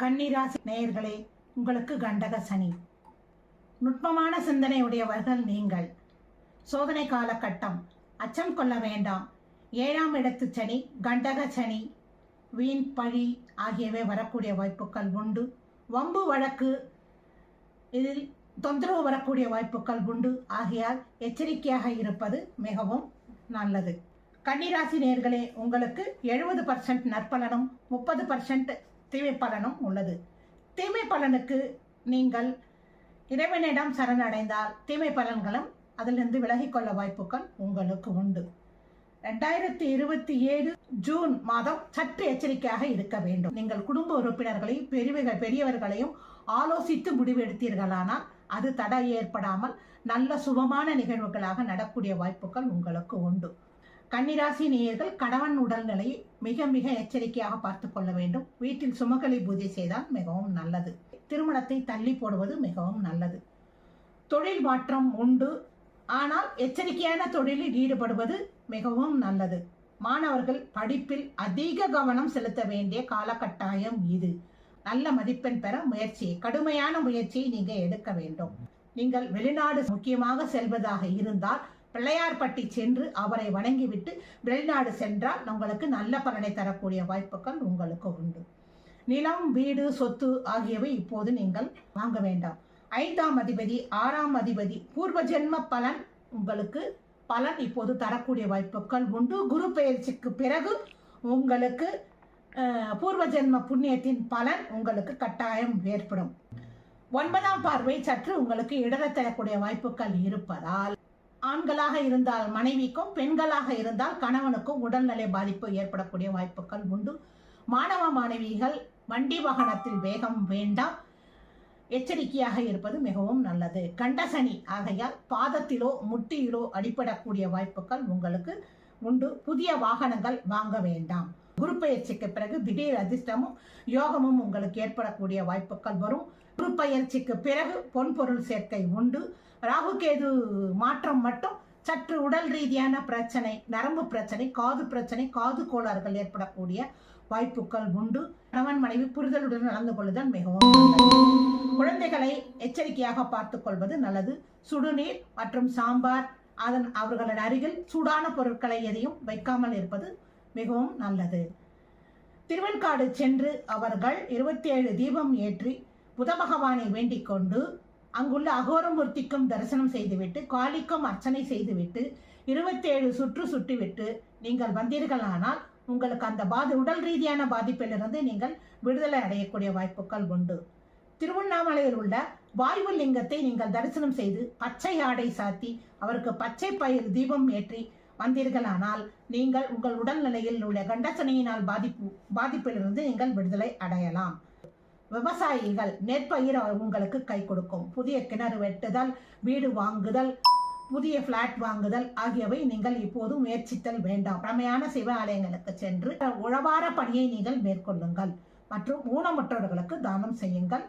கன்னிராசி நேயர்களே உங்களுக்கு கண்டக சனி. நுட்பமான சிந்தனையுடையவர்கள் நீங்கள். சோதனை காலகட்டம். அச்சம் கொள்ள வேண்டாம். ஏழாம் இடத்து சனி கண்டக சனி. வீண் பழி ஆகியவை வரக்கூடிய வாய்ப்புகள் உண்டு. வம்பு வழக்கு இதில் தொந்தரவு வரக்கூடிய வாய்ப்புகள் உண்டு. ஆகையால் எச்சரிக்கையாக இருப்பது மிகவும் நல்லது. கன்னிராசி நேர்களே உங்களுக்கு எழுபது பர்சன்ட் நற்பலனும் முப்பது பர்சன்ட் தீமை பலனும் உள்ளது. தீமை பலனுக்கு நீங்கள் இறைவனிடம் சரணடைந்தால் தீமை பலன்களும் அதிலிருந்து விலகிக்கொள்ள வாய்ப்புகள் உங்களுக்கு உண்டு. ரெண்டாயிரத்தி இருபத்தி ஏழு ஜூன் மாதம் சற்று எச்சரிக்கையாக இருக்க வேண்டும். நீங்கள் குடும்ப உறுப்பினர்களையும் பெரியவர்கள் பெரியவர்களையும் ஆலோசித்து முடிவெடுத்தீர்களானால் அது தடை ஏற்படாமல் நல்ல சுபமான நிகழ்வுகளாக நடக்கூடிய வாய்ப்புகள் உங்களுக்கு உண்டு. கன்னிராசி நேயர்கள் கணவன் உடல்நிலை மிக மிக எச்சரிக்கையாக பார்த்து கொள்ள வேண்டும். வீட்டில் சுமகலை பூஜை செய்தால் மிகவும் நல்லது. திருமணத்தை தள்ளி போடுவது மிகவும் நல்லது. தொழில் மாற்றம் உண்டு. ஆனால் எச்சரிக்கையான தொழிலில் ஈடுபடுவது மிகவும் நல்லது. மாணவர்கள் படிப்பில் அதிக கவனம் செலுத்த வேண்டிய காலகட்டாயம் இது. நல்ல மதிப்பெண் பெற முயற்சி கடுமையான முயற்சியை நீங்க எடுக்க வேண்டும். நீங்கள் வெளிநாடு முக்கியமாக செல்வதாக இருந்தால் பிள்ளையார்பட்டி சென்று அவரை வணங்கிவிட்டு வெளிநாடு சென்றால் உங்களுக்கு நல்ல பலனை தரக்கூடிய வாய்ப்புகள் உங்களுக்கு உண்டு. நிலம் வீடு சொத்து ஆகியவை இப்போது நீங்கள் வாங்க வேண்டாம். ஐந்தாம் அதிபதி ஆறாம் அதிபதி பூர்வ ஜென்ம பலன் உங்களுக்கு பலன் இப்போது தரக்கூடிய வாய்ப்புகள் உண்டு. குரு பயிற்சிக்கு பிறகு உங்களுக்கு பூர்வ ஜென்ம புண்ணியத்தின் பலன் உங்களுக்கு கட்டாயம் ஏற்படும். ஒன்பதாம் பார்வை சற்று உங்களுக்கு இடர தரக்கூடிய வாய்ப்புகள் இருப்பதால் ஆண்களாக இருந்தால் மனைவிக்கும் பெண்களாக இருந்தால் கணவனுக்கும் உடல்நிலை பாதிப்பு ஏற்படக்கூடிய வாய்ப்புகள் உண்டு. மாணவ மாணவிகள் வண்டி வாகனத்தில் வேகம் வேண்டாம். எச்சரிக்கையாக இருப்பது மிகவும் நல்லது. கண்டசனி ஆகையால் பாதத்திலோ முட்டியிலோ அடிபடக்கூடிய வாய்ப்புகள் உங்களுக்கு உண்டு. புதிய வாகனங்கள் வாங்க வேண்டாம். குரு பயிற்சிக்கு பிறகு திடீர் அதிர்ஷ்டமும் யோகமும் உங்களுக்கு ஏற்படக்கூடிய வாய்ப்புகள் வரும். குரு பயிற்சிக்கு பிறகு பொன்பொருள் சேர்க்கை உண்டு. ராகுகேது மாற்றம் மட்டும் சற்று உடல் ரீதியான பிரச்சனை நரம்பு பிரச்சனை காது பிரச்சனை காது கோளாறுகள் ஏற்படக்கூடிய வாய்ப்புகள் உண்டு. கணவன் மனைவி புரிதலுடன் நடந்து கொள்ளுதல் மிகவும் நல்லது. குழந்தைகளை எச்சரிக்கையாக பார்த்து கொள்வது நல்லது. சுடுநீர் மற்றும் சாம்பார் அதன் அவர்களின் அருகில் சூடான பொருட்களை எதையும் வைக்காமல் இருப்பது மிகவும் நல்லது. திருவெண்காடு சென்று அவர்கள் இருபத்தி ஏழு தீபம் ஏற்றி புத பகவானை வேண்டிக் கொண்டு அங்குள்ள அகோரமூர்த்திக்கும் தரிசனம் செய்துவிட்டு காளிக்கும் அர்ச்சனை செய்துவிட்டு இருபத்தேழு சுற்று சுற்றிவிட்டு நீங்கள் வந்தீர்களானால் உங்களுக்கு அந்த பாதி உடல் ரீதியான பாதிப்பிலிருந்து நீங்கள் விடுதலை அடையக்கூடிய வாய்ப்புகள் உண்டு. திருவண்ணாமலையில் உள்ள வாயு லிங்கத்தை நீங்கள் தரிசனம் செய்து பச்சை ஆடை சாத்தி அவருக்கு பச்சை பயிர் தீபம் ஏற்றி வந்தீர்களானால் நீங்கள் உங்கள் உடல்நிலையில் உள்ள கண்டசனையினால் பாதிப்பு பாதிப்பிலிருந்து நீங்கள் விடுதலை அடையலாம். விவசாயிகள் நெற்பயிர் உங்களுக்கு கை கொடுக்கும். புதிய கிணறு வெட்டுதல் வீடு வாங்குதல் புதிய பிளாட் வாங்குதல் ஆகியவை நீங்கள் இப்போது முயற்சித்தல் வேண்டாம். பழமையான சிவாலயங்களுக்கு சென்று உழவார பணியை நீங்கள் மேற்கொள்ளுங்கள் மற்றும் ஊனமுற்றவர்களுக்கு தானம் செய்யுங்கள்.